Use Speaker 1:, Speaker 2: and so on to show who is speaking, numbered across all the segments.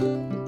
Speaker 1: ส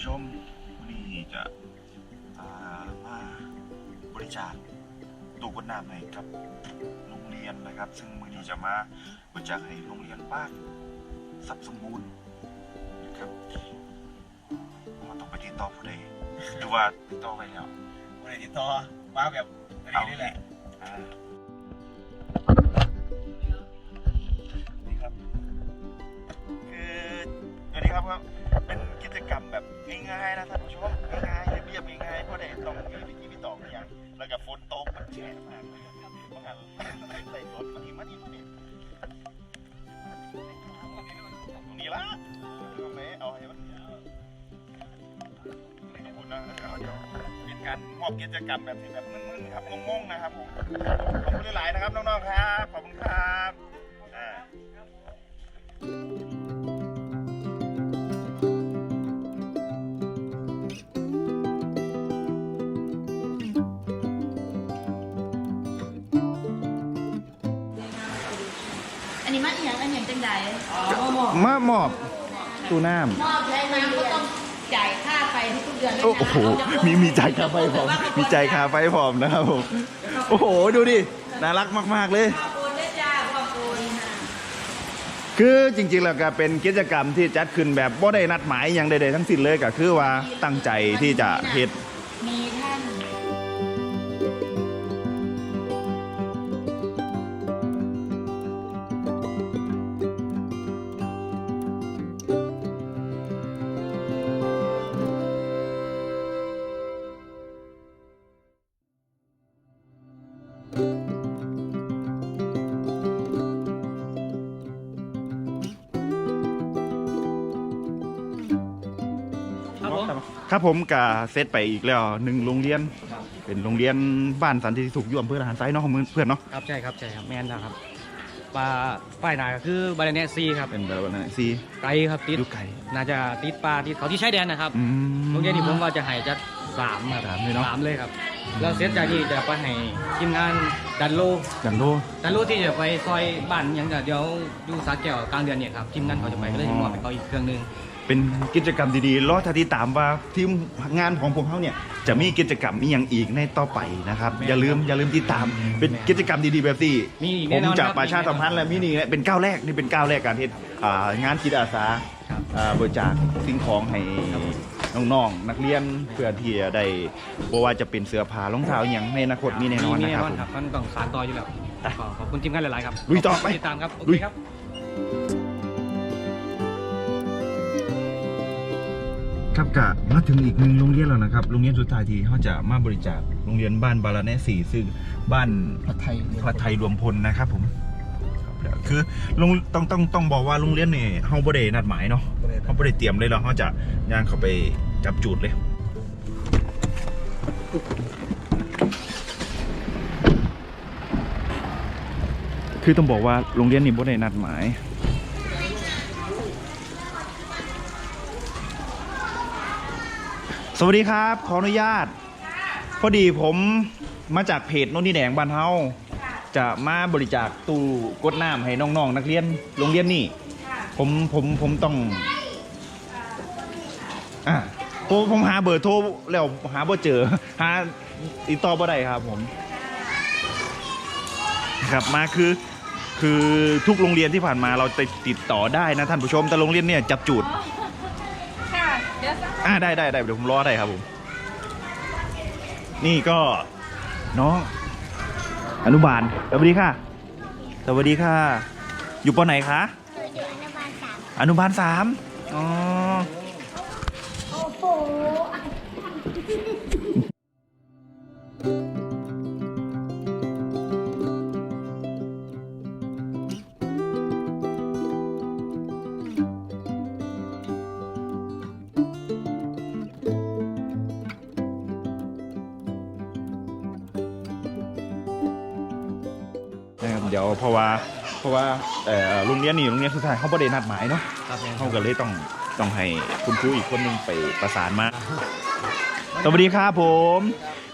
Speaker 1: ผู้ชมวันนี้จะอ่ามาบริจาคตู้กดน้ำให้กับโรงเรียนนะครับ ซึ่งวันนี้จะมาบริจาคให้โรงเรียนบ้านสับสมบูรณ์นะครับเราต้องไปติดต่อผู้ใดหรือว่าติดต่อไปแล้ว
Speaker 2: บริติดต่อมาแบบอันนี้นี่แหละ
Speaker 1: การมอบกิจกรรมแบบที่แบบมึนๆครับงงๆนะครับผมขอบคุณหลายๆนะครับน้องๆครับขอบคุณครับอ่า
Speaker 3: อันนี้มันอีหยังอันหยังจังใด
Speaker 1: มามอบตู้น้
Speaker 3: มอบใช้น้ำก็ต้อง จ่ายค่าไฟทุกเดือนด้วยำนะ
Speaker 1: โอ้โหมีมีจ่ายค่าไฟพร้อม มีจ่ายค่าไฟพร้อมนะครับผม โอ้โห ดูดิ น่ารักมาก ๆ เลย
Speaker 3: ขอบคุณด้วยจ้าขอบคุณค่ะ
Speaker 1: คือจริงๆ แล้วก็เป็นกิจกรรมที่จัดขึ้นแบบบ่ได้นัดหมายอย่างใดๆทั้งสิ้นเลยก็คือว่าตั้งใจที่จะเฮ็ด
Speaker 2: ครับผม
Speaker 1: ก็เซตไปอีกแล้วหนึ่งโรงเรียน เป็นโรงเรียนบ้านสันติสุขอยู่อำเภอทหารไซเนาะของเพื่อนเนาะ
Speaker 4: ครับใช่ครับใช่ครับแมนนะครับปลาป้ายหนาก็คือบาเลเนซีครับ
Speaker 1: เป็นแบบนั้นซี
Speaker 4: ไกลครับติด
Speaker 1: ยุไก่
Speaker 4: น่าจะติดปลาติดเขาที่ชายแดนนะครับ
Speaker 1: อืม
Speaker 4: โรงเรียนที่ผมว่าจะให้จะสามครับ
Speaker 1: สามเลยเนอะ
Speaker 4: สามเลยครับแล้วเสร็จจากนี้จะไปให้ทีมงานดันโล
Speaker 1: ดันโล
Speaker 4: ดันโลที่จะไปซอยบ้านหยังเดี๋ยวอยู่สาแก้วกลางเดือนเนี่ยครับทีมงานเขาจะไปก็เลยมอบให้เขาอีกเครื่องหนึง
Speaker 1: เป็นกิจกรรมดีๆรอถ้าที่ตามว่าทีมงานของพวกเขาเนี่ยจะมีกิจกรรมอีกอย่างอีกในต่อไปนะครับ อย่าลืมอย่าลืมติดตาม เป็นกิจกรรมดีๆแบบที่
Speaker 4: มีอีก
Speaker 1: ผ
Speaker 4: แน่
Speaker 1: ม
Speaker 4: นอน
Speaker 1: จาก
Speaker 4: ครับ
Speaker 1: ประชาสัมพันธ์และมินี่เป็นก้าวแรกนี่เป็นก้าวแรกการที่อ่างานจิตอาสา
Speaker 4: ครับ
Speaker 1: อ่าบริจาคสิ่งของให้น้องๆนักเรียนเพื่อที่จะได้บ่ว่าจะเป็นเสื้อผ้ารองเท้าอหย่างในอนาคตมีแน่นอน
Speaker 4: มี
Speaker 1: นะ
Speaker 4: แน่
Speaker 1: ครับ
Speaker 4: นอน
Speaker 1: ผม
Speaker 4: ครับมันต้องสานต่ออยู่แล้วก็ขอบคุณทีมงานหลาย ๆ ครับ
Speaker 1: ลุยต่อไป
Speaker 4: ติดตามครับโอ
Speaker 1: ลุ
Speaker 4: เค
Speaker 1: ย
Speaker 4: ครับ
Speaker 1: ครับกะมาถึงอีกหนึ่งโรงเรียนแล้วนะครับโรงเรียนสุดท้ายที่เขาจะมาบริจาคโรงเรียนบ้านบาลาเนสีซึ่งบ้าน
Speaker 4: ผัดไทย
Speaker 1: พัดไทยรวมพลนะครับผมครับคือโรงต้องต้องต้องบอกว่าโรงเรียนนี่เขาบ่ได้นัดหมายเนาะเขาบ่ได้เตรียมเลยแล้วเขาจะย่างเข้าไปจับจุดเลยคือต้องบอกว่าโรงเรียนนี่บ่ได้นัดหมาย สวัสดีครับ ขออนุญาต พอดีผมมาจากเพจโนนนี่แดงบ้านเฮาจะมาบริจาคตู้กดน้ำให้น้องๆนักเรียนโรงเรียนนี่ ผมผมผมต้องอะผมผมหาเบอร์โทรแล้วหาบ่เจอ หาติดต่อบ่ได้ครับผม ครับมาคือคือทุกโรงเรียนที่ผ่านมาเราติดต่อได้นะท่านผู้ชมแต่โรงเรียนเนี่ยจับจูด อ่าได้ได้ได้เดี๋ยวผมรอได้ครับผม นี่ก็น้องอนุบาลสวัสดีค่ะ สวัสดีค่ะ อยู่ปอไหนคะ
Speaker 5: อยู่อนุบาลสาม
Speaker 1: อนุบาลสามอ๋อ เดี๋ยวเพราะว่าเพราะว่าเอ่อโรงเรียนนี่โรงเรียนสุดท้ายเขาบ่ได้นัดหมายเนาะ
Speaker 4: ครับแม่น
Speaker 1: เขาก็เลยต้องต้องให้คุณครูอีกคนหนึงไปประสานมา สวัสดีครับผม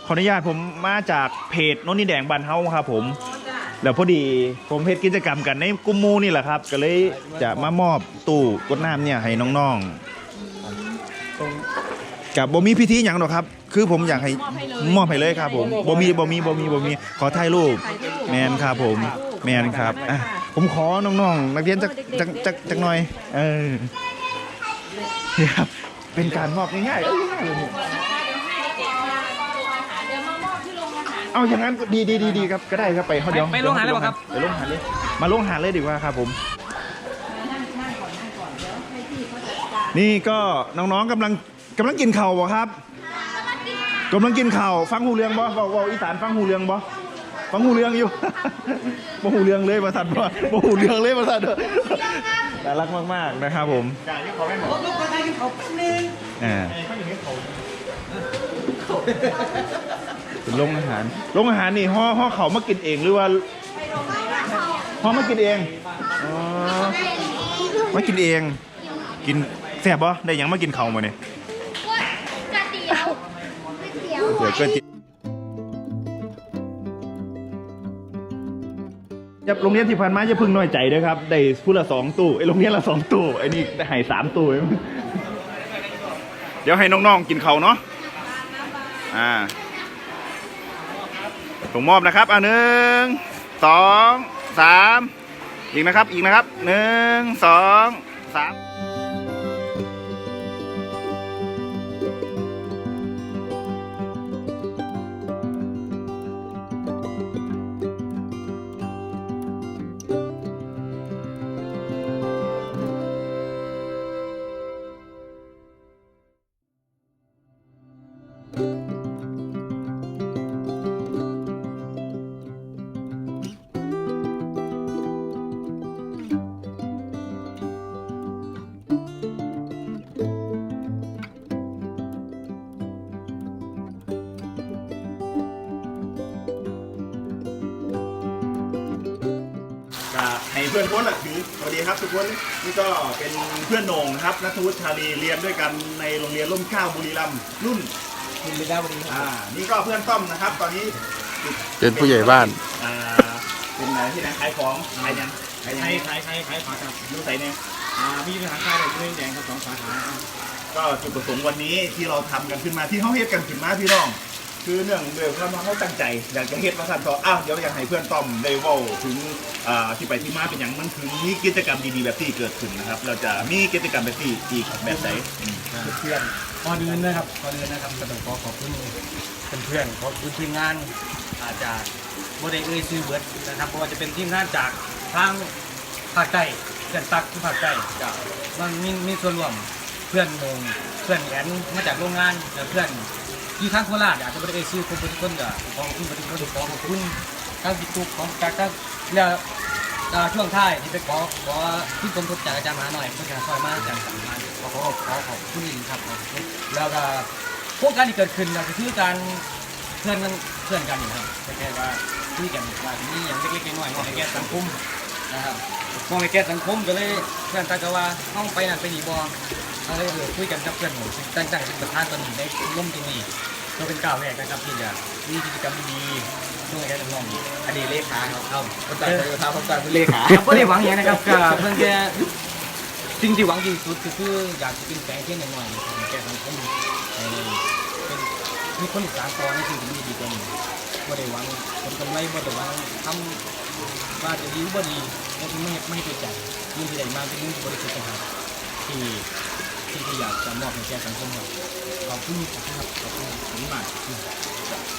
Speaker 1: ขออนุญาตผมมาจากเพจโนนนี่แดงบันเฮาครับผม แล้วพอดีผมเพจกิจกรรมกันในกลุ่มหมูนี่แหละครับ ก็เลยจะมามอบตู้กดน้ำเนี่ยให้น้องๆกับบ่มีพิธีหยังหรอกครับ คือผมอยากให้มอบให้เลยครับผมบ่มีบ่มีบ่มีบ่มีขอถ่ายรูป แมนครับผม แมนครับอะผมขอน้องๆนักเรียนจักจักจักจักหน่อย เออนี่ครับ เป็นการมอบง่ายๆเอ้ยง่ายเลยเนี่ย
Speaker 3: เดี๋ยวมามอบที่โรงอาหาร
Speaker 1: เอาอย่างนั้นก็ดีดีดีดีครับก็ได้ครับไปเขาเดี๋ยว
Speaker 4: ไปโรงอาหารเลยเหรอครับ
Speaker 1: ไปโรงอาหารเลย มาโรงอาหารเลยดีกว่าครับผม
Speaker 3: นั่งนั่งก่อนนั่งก่อนเดี๋ยวให้พี่เขาจัดการ
Speaker 1: นี่ก็น้องๆกำลังกำลังกินเข่าวบ่ครับกำลังกินเข่าวฟังหูเรืองบ่เว้าเว้าอีสานฟังหูเรืองบ่ ฟังหูเรืองอยู่ บ่หูเรืองเลยประสันบ่บ่หูเรืองเลยประสันเด้อน่ารักมากๆนะครับผมอ่าเป็นโรงอาหารโรงอาหารนี่ห่อห่อเขาวมากินเองหรือว่าห่อมากินเองอ๋อมากินเอง กินแซ่บบ่ได้หยังมากินเขาวมาเนี่ย
Speaker 5: ก๋วยเตี๋ยวก๋วยเตี๋ยว
Speaker 1: เดี๋ยว อย่าโรงเรียนที่ผ่านมาอย่าเพึ่งน้อยใจเด้วยครับได้พูดละสองตู้ไอ้โรงเรียนละสองตู้ไอ้นี่ได้ให้สามตู้ เดี๋ยวให้น้องๆกินเขาวเนาะอ่าส่งมอบนะครับอะหนึ่งสองสามอีกนะครับอีกนะครับหนึ่งสองสาม ให้เพื่อนพ้นหลักถือสวัสดีครับทุกคนนี่ก็เป็นเพื่อนโหน่งนะครับนัทวุฒิชาลีเรียนด้วยกันในโรงเรียนร่มเกล้าบุรีรัมย์รุ่น
Speaker 2: คุณไม่ได้วันนี้
Speaker 1: อ่านี่ก็เพื่อนต้อมนะครับ ตอนนี้
Speaker 6: เป็นผู้ใหญ่บ้าน
Speaker 1: อ่าเป็นไหนที่ไหนขายของขายยังขายยัง
Speaker 2: ใครใครใครใครฝากครับ
Speaker 1: รู้ใส่เนี่ย
Speaker 2: อ่ามีปัญหาใครเลยเรื่องแดงครับสองสาขา
Speaker 1: ก็จุดประสงค์วันนี้ที่เราทำกันขึ้นมาที่เขาเฮ็ดกันขึ้นมาพี่น้อง คือเนื่องเรื่องความเขาตั้งใจอยากจะเฮ็ดมาสั่นต่ออ้าวเดี๋ยวอยากให้เพื่อนต้อมได้เว้าถึงอ่าที่ไปที่มาเป็นอย่างมันถึงมีกิจกรรมดีๆแบบที่เกิดขึ้นนะครับ เราจะมีกิจกรรมแบบที่อีกแบบไหนอืม
Speaker 2: เพื่อนก่อนอื่นนะครับก่อนอื่นนะครับก็ต้องขอขอบคุณเพื่อนๆขอบคุณทีมงาน อาจจะโมเดลเอยซื้อเบิร์ดนะครับเพราะว่าจะเป็นทีมงานจากทางภาคใต้เพื่อนตักที่ภาคใต้ก็มันมีมีส่วนร่วมเพื่อนโมงเพื่อนแอนมาจากโรงงานและเพื่อน ที่ทางโคราชอาจจะไม่ได้เอ่ยชื่อคนทุกคนก็ขอขอบคุณทุกคนขอขอบคุณทั้งพี่ตุ๊กของจากทั้งแล้วอ่าช่วงท้ายที่ไปขอขอที่ผมทบจากอาจารย์มหาหน่อยเพื่อการซอยมาจากสำนักขอขอขอขอบคุณอีกครับแล้วก็โครงการที่เกิดขึ้นก็คือการเพื่อนกันเพื่อนกันนะครับแค่ว่าคุยกันว่ามีอย่างเล็กๆน้อยๆมองให้แก้สังคมนะครับมองให้แก้สังคมก็เลยเพื่อนตากว่าห้องไปนั่นไปหนีบอ ก็เลยเออคุยกันกับเพื่อนผมตั้งใจเป็นประธานตอนนี้ได้ร่วมตรงนี้ก็เป็นก้าวแรกนะครับที่จะมีกิจกรรมดีๆช่วยกันน้องๆอดีตเลขาครับเข้าประธานประธานประธานเป็นเลขาครับก็ได้หวังอย่างนะครับก็เพิ่งแค่สิ่งที่หวังดีที่สุดคืออยากจะเป็นแปลงเที่ยหน่อยๆแก่สังคมเป็นมีคนอีสานต่อในสิ่งที่ดีกว่านี้บ่ได้หวังผลกำไรบ่ได้หวังทำว่าจะดีบ่ดีแล้วไม่ไม่ตัวใจยิ่งที่ใดมาเป็นยิ่งบริสุทธิ์นะครับที่ ที่อยากจะมอบให้แก่สังคมครับขอบคุณครับขอบคุณขอบคุณมาก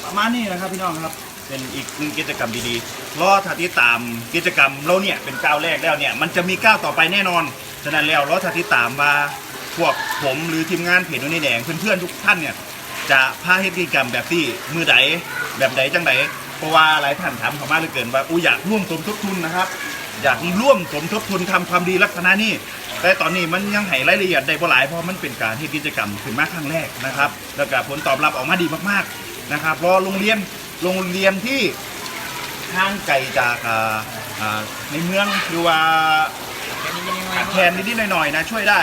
Speaker 1: ประมาณนี้นะครับพี่น้องครับ เป็นอีกหนึ่งกิจกรรมดีๆรอถ้าติดตามกิจกรรมเราเนี่ยเป็นก้าวแรกแล้วเนี่ยมันจะมีก้าวต่อไปแน่นอน ฉะนั้นแล้วรอถ้าติดตามมาพวกผมหรือทีมงานเพจนุ่นนี่แดงเพื่อนๆทุกท่านเนี่ยจะพาเฮ็ดกิจกรรมแบบที่มือใดแบบใดจังใดเพราะว่าหลายท่านถามเข้ามาเหลือเกินว่าอูอยากร่วมสมทบทุนนะครับ อยากร่วมสมทบทุนทำความดีลักษณะนี้ แต่ตอนนี้มันยังให้รายละเอียดได้บ่หลายเพราะมันเป็นการที่กิจกรรมขึ้นมาครั้งแรกนะครับ แล้วก็ผลตอบรับออกมาดีมากๆนะครับรอโรงเรียนโรงเรียนที่ทางไกลจากอ่าอ่าในเมืองหรือว่าขาดแคลนนิดๆหน่อยๆนะช่วยได้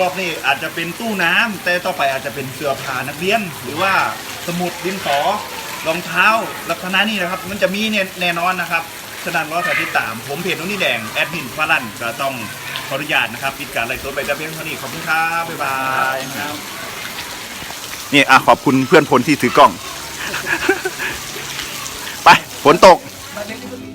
Speaker 1: รอบนี้อาจจะเป็นตู้น้ำแต่ต่อไปอาจจะเป็นเสื้อผ้านักเรียน หรือว่าสมุดดินสอรองเท้าลักษณะนี้นะครับ มันจะมีเนี่ยแน่นอนนะครับ ฉะนั้นรอติดตาม ผมเพจน้องนี่แดงแอดมินฟารันก็ต้องขออนุญาตนะครับปิดการไลฟ์สดไปแต่เพียงเท่านี้ขอบคุณครับบ๊ายบายนี่อะขอบคุณเพื่อนพลที่ถือกล้อง ไปฝนตก
Speaker 2: มาเล่นที่